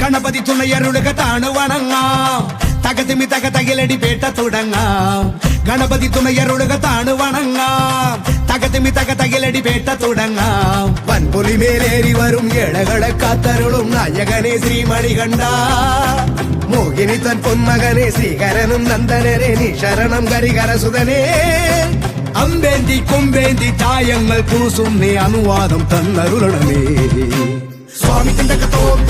ഗണപതി തുണയരുളുക താണു വണങ്ങാം തകതിമി തക തകിലടി പേട്ട തുടങ്ങാം ഗണപതി തുണയരുളുക താണു വണങ്ങാം തകതിമി തക തകിലടി പേട്ട തുടങ്ങാം വൻപുലി മേലേറി വരും ഏഴകളെ കാത്തരുളും നായകനെ ശ്രീമണി കണ്ട മോഹിനി തൻ പൊന്മകനെ ശ്രീകരനും നന്ദനരെ നീ ശരണം കരികരസുതനേ അമ്പേന്തി കൊമ്പേന്തി ചായങ്ങൾ കൂസും നീ അനുവാദം തന്നരുളണമേ സ്വാമി തിണ്ടകത്തോം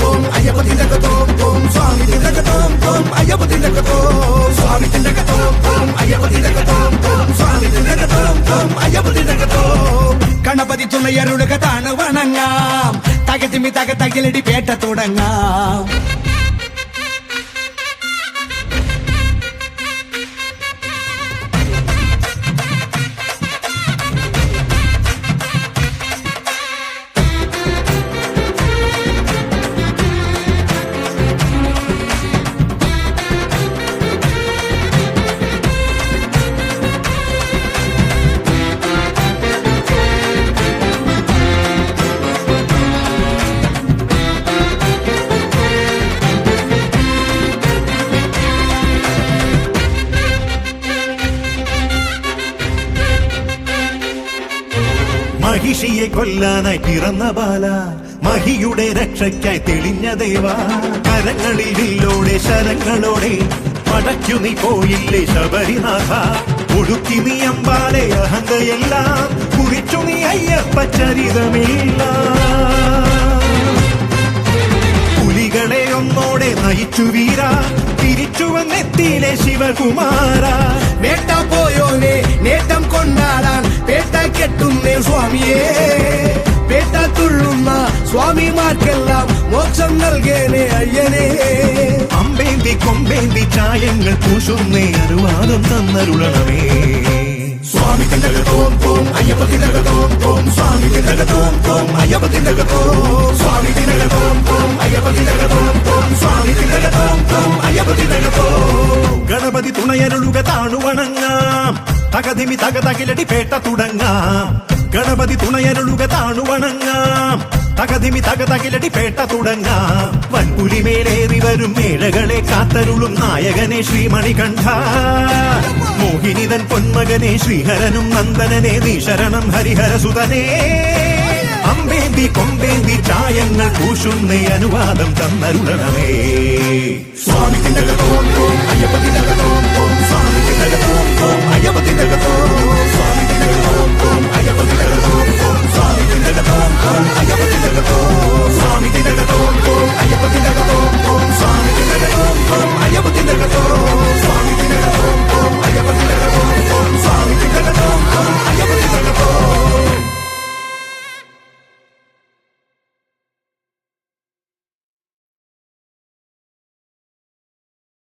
തോം അയ്യപ്പ ഗണപതി തുണയരുളുക താണ് വണങ്ങാം തകതിമി തക തകിലടി പേട്ട മഹിഷിയെ കൊല്ലാനായി പിറന്ന ബാല മഹിയുടെ രക്ഷയ്ക്കായി തെളിഞ്ഞ ദേവ. കരങ്ങളിൽ വില്ലോടെ ശരങ്ങളോടെ പടയ്ക്കു നീ പോയില്ലേ ശബരിനാഥ. ഒടുക്കി നീ അമ്പാലെ അഹന്തയെല്ലാം കുറിച്ചു നീ അയ്യപ്പ ചരിതമില്ല. പുലികളെ ഒന്നോടെ നയിച്ചു വീര തിരിച്ചു വന്നെത്തിയിലെ ശിവകുമാര. വേട്ട പോയോനെ നേട്ടം കൊണ്ടാടാൻ സ്വാമിമാർക്കെല്ലാം മോക്ഷം നൽകേനെ അയ്യനേ. അമ്പേന്തി കൊമ്പേന്തി ചായങ്ങൾ പൂശുന്നേ അറിവാദം തന്നരുളണമേ. സ്വാമി തിണ്ടകത്തോം തോം അയ്യപ്പ തിണ്ടകത്തോം തോം സ്വാമി തിണ്ടകത്തോം തോം അയ്യപ്പ തിണ്ടകത്തോം സ്വാമി തിണ്ടകത്തോം തോം അയ്യപ്പ തിണ്ടകത്തോം തോം സ്വാമി തിണ്ടകത്തോം തോം അയ്യപ്പ തിണ്ടകത്തോം ഗണപതി തുണയരുളുക താണുവണങ്ങാം തകതിമി തക തകിലടി പേട്ട തുടങ്ങാം. ഗണപതി തുണയരുളുക താണുവണങ്ങാം തകതിമി തകതകിലടി പേട്ട തുടങ്ങാം. വൻപുലിമേലേറി വരും മേളകളെ കാത്തരുളും നായകനെ ശ്രീമണി കണ്ട മോഹിനിതൻ പൊന്മകനെ ശ്രീഹരനും നന്ദനനെ നീശരണം ഹരിഹരസുതനേ. അമ്പേന്തി കൊമ്പേന്തി ചായങ്ങൾ കൂശുന്ന അനുവാദം തന്നരുളണമേ. സ്വാമി തിന്നകത്തോം ഓം അയ്യപ്പ തിന്നകത്തോം ഓം സ്വാമി തിന്നകത്തോം ഓം അയ്യപ്പ തിന്നകത്തോം സ്വാമി തിന്നകത്തോം ഓം അയ്യപ്പ തിന്നകത്തോം ഓം സ്വാമി തിന്നകത്തോം ഓം available.